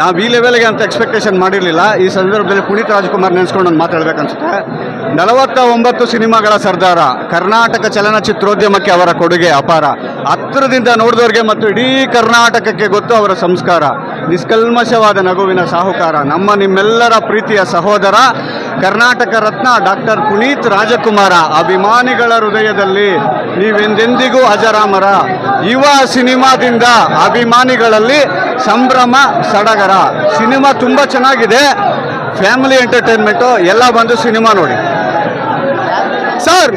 ನಾವು ಈ ಲೆವೆಲ್ಗೆ ಅಂತ ಎಕ್ಸ್ಪೆಕ್ಟೇಷನ್ ಮಾಡಿರಲಿಲ್ಲ. ಈ ಸಂದರ್ಭದಲ್ಲಿ ಪುನೀತ್ ರಾಜ್ಕುಮಾರ್ ನೆನೆಸ್ಕೊಂಡು ಒಂದು ಮಾತಾಡಬೇಕನ್ಸುತ್ತೆ ನಲವತ್ತ ಒಂಬತ್ತು ಸಿನಿಮಾಗಳ ಸರ್ದಾರ, ಕರ್ನಾಟಕ ಚಲನಚಿತ್ರೋದ್ಯಮಕ್ಕೆ ಅವರ ಕೊಡುಗೆ ಅಪಾರ. ಹತ್ತಿರದಿಂದ ನೋಡಿದವ್ರಿಗೆ ಮತ್ತು ಇಡೀ ಕರ್ನಾಟಕಕ್ಕೆ ಗೊತ್ತು ಅವರ ಸಂಸ್ಕಾರ. ನಿಷ್ಕಲ್ಮಶವಾದ ನಗುವಿನ ಸಾಹುಕಾರ, ನಮ್ಮ ನಿಮ್ಮೆಲ್ಲರ ಪ್ರೀತಿಯ ಸಹೋದರ ಕರ್ನಾಟಕ ರತ್ನ ಡಾಕ್ಟರ್ ಪುನೀತ್ ರಾಜಕುಮಾರ, ಅಭಿಮಾನಿಗಳ ಹೃದಯದಲ್ಲಿ ನೀವೆಂದೆಂದಿಗೂ ಹಜರಾಮರ ಯುವ ಸಿನಿಮಾದಿಂದ ಅಭಿಮಾನಿಗಳಲ್ಲಿ ಸಂಭ್ರಮ, ಸಡಗರ. ಸಿನಿಮಾ ತುಂಬ ಚೆನ್ನಾಗಿದೆ. ಫ್ಯಾಮಿಲಿ ಎಂಟರ್ಟೈನ್ಮೆಂಟು, ಎಲ್ಲ ಬಂದು ಸಿನಿಮಾ ನೋಡಿ. ಸರ್,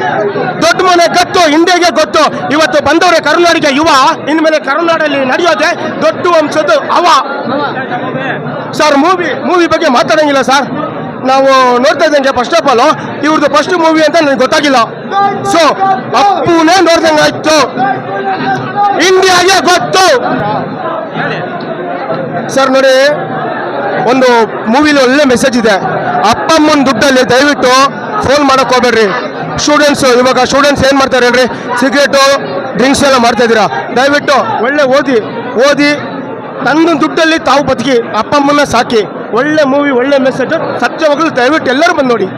ದೊಡ್ಡ ಮನೆ ಗೊತ್ತು ಇಂಡಿಯಾಗೆ ಗೊತ್ತು. ಇವತ್ತು ಬಂದವರ ಕರುನಾಡಿಗೆ ಯುವ, ಇನ್ಮೇಲೆ ಕರುನಾಡಲ್ಲಿ ನಡೆಯೋದೆ ದೊಡ್ಡ ವಂಶದ ಅವ. ಸರ್, ಮೂವಿ ಮೂವಿ ಬಗ್ಗೆ ಮಾತಾಡಂಗಿಲ್ಲ, ಸರ್. ನಾವು ನೋಡ್ತಾ ಇದ್ದಂಗೆ ಫಸ್ಟ್ ಆಫ್ ಆಲ್ ಇವ್ರದ್ದು ಫಸ್ಟ್ ಮೂವಿ ಅಂತ ನನಗೆ ಗೊತ್ತಾಗಿಲ್ಲ. ಸೊ ಅಪ್ಪುನೇ ನೋಡ್ದಂಗಾಯ್ತು ಇಂಡಿಯಾಗೆ ಗೊತ್ತು. ಸರ್ ನೋಡಿ, ಒಂದು ಮೂವಿಲಿ ಒಳ್ಳೆ ಮೆಸೇಜ್ ಇದೆ. ಅಪ್ಪ ಅಮ್ಮನ ದುಡ್ಡಲ್ಲಿ ದಯವಿಟ್ಟು ಫೋನ್ ಮಾಡಕ್ ಹೋಗ್ಬೇಡ್ರಿ. ಸ್ಟೂಡೆಂಟ್ಸ್ ಇವಾಗ ಸ್ಟೂಡೆಂಟ್ಸ್ ಏನು ಮಾಡ್ತಾರೆ ಹೇಳ್ರಿ? ಸಿಗರೇಟು ಡ್ರಿಂಕ್ಸ್ ಎಲ್ಲ ಮಾಡ್ತಾ ಇದ್ದೀರಾ? ದಯವಿಟ್ಟು ಒಳ್ಳೆ ಓದಿ ಓದಿ. ತನ್ನ ದುಡ್ಡಲ್ಲಿ ತಾವು ಬದುಕಿ ಅಪ್ಪ ಅಮ್ಮನ ಸಾಕಿ. ಒಳ್ಳೆ ಮೂವಿ ಒಳ್ಳೆ ಮೆಸೇಜ್ ಸತ್ಯವಾಗಲು ದಯವಿಟ್ಟು ಎಲ್ಲರೂ ಬಂದು ನೋಡಿ.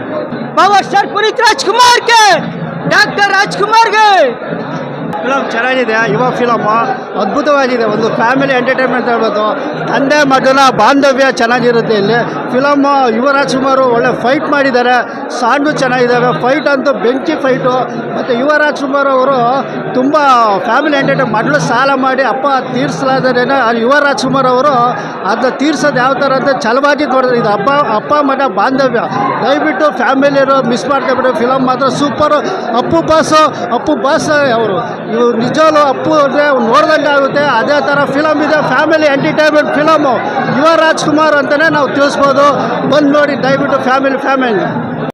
ಪವರ್ ಸ್ಟಾರ್ ಪುನೀತ್ ರಾಜ್ಕುಮಾರ್ಗೆ ಡಾಕ್ಟರ್ ರಾಜ್ಕುಮಾರ್ ಫಿಲಮ್ ಚೆನ್ನಾಗಿದೆ, ಯುವ ಫಿಲಮ್ ಅದ್ಭುತವಾಗಿದೆ, ಒಂದು ಫ್ಯಾಮಿಲಿ ಎಂಟರ್ಟೈನ್ಮೆಂಟ್ ಹೇಳ್ಬೋದು. ತಂದೆ, ಮಗನ ಬಾಂಧವ್ಯ ಚೆನ್ನಾಗಿರುತ್ತೆ ಇಲ್ಲಿ. ಫಿಲಮ್ ಯುವರಾಜ್ ಕುಮಾರ್ ಒಳ್ಳೆ ಫೈಟ್ ಮಾಡಿದ್ದಾರೆ. ಸಾಂಡು ಚೆನ್ನಾಗಿದ್ದಾವೆ ಫೈಟ್ ಅಂತೂ ಬೆಂಕಿ ಫೈಟು ಮತ್ತು ಯುವರಾಜ್ ಕುಮಾರ್ ಅವರು ತುಂಬ ಫ್ಯಾಮಿಲಿ ಎಂಟರ್ಟೈನ್ ಮಗಳು ಸಾಲ ಮಾಡಿ ಅಪ್ಪ ತೀರಿಸಲಾದೇನೆ ಯುವರಾಜ್ ಕುಮಾರ್ ಅವರು ಅದನ್ನ ತೀರ್ಸೋದು ಯಾವ ಥರ ಅಂತ ಛಲವಾಗಿ ನೋಡಿದ್ರೆ ಇದು ಅಪ್ಪ ಅಪ್ಪ, ಮಗ ಬಾಂಧವ್ಯ. ದಯವಿಟ್ಟು ಫ್ಯಾಮಿಲಿಯರು ಮಿಸ್ ಮಾಡ್ಕೊಬಿಟ್ಟು ಫಿಲಮ್ ಮಾತ್ರ super Appu boss, Appu boss ಅವರು. ಇವ್ರು ನಿಜವೂ ಅಪ್ಪು ಅಂದರೆ ನೋಡ್ದಂಗೆ ಆಗುತ್ತೆ. ಅದೇ ಥರ ಫಿಲಮ್ ಇದೆ ಫ್ಯಾಮಿಲಿ ಎಂಟರ್ಟೈನ್ಮೆಂಟ್ ಫಿಲಮು ಯುವ ರಾಜ್ಕುಮಾರ್ ಅಂತಲೇ ನಾವು ತಿಳಿಸ್ಬೋದು. ಬಂದು ನೋಡಿ, ದಯವಿಟ್ಟು ಫ್ಯಾಮಿಲಿ ಫ್ಯಾಮಿಲಿ